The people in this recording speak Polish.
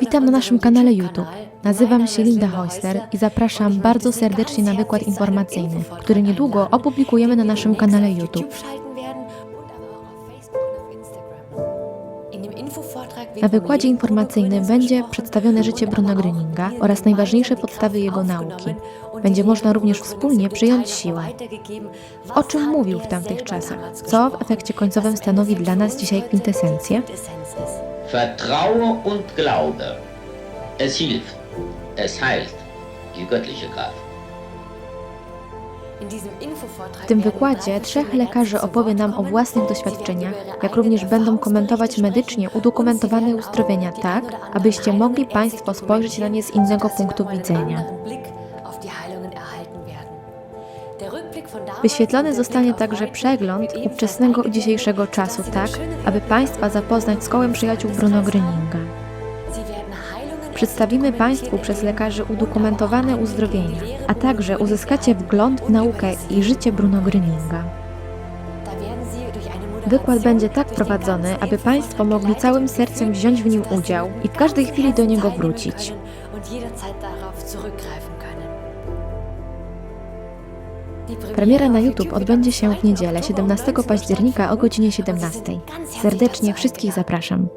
Witam na naszym kanale YouTube. Nazywam się Linda Heusler i zapraszam bardzo serdecznie na wykład informacyjny, który niedługo opublikujemy na naszym kanale YouTube. Na wykładzie informacyjnym będzie przedstawione życie Bruna Gröninga oraz najważniejsze podstawy jego nauki. Będzie można również wspólnie przyjąć siłę. O czym mówił w tamtych czasach? Co w efekcie końcowym stanowi dla nas dzisiaj kwintesencję? Vertraue und Glaube. Es hilft, es heilt die göttliche Kraft. W tym wykładzie trzech lekarzy opowie nam o własnych doświadczeniach, jak również będą komentować medycznie udokumentowane uzdrowienia tak, abyście mogli Państwo spojrzeć na nie z innego punktu widzenia. Wyświetlony zostanie także przegląd ówczesnego i dzisiejszego czasu, tak, aby Państwa zapoznać z kołem przyjaciół Bruno Gröninga. Przedstawimy Państwu przez lekarzy udokumentowane uzdrowienia, a także uzyskacie wgląd w naukę i życie Bruno Gröninga. Wykład będzie tak prowadzony, aby Państwo mogli całym sercem wziąć w nim udział i w każdej chwili do niego wrócić. Premiera na YouTube odbędzie się w niedzielę 17 października o godzinie 17. Serdecznie wszystkich zapraszam.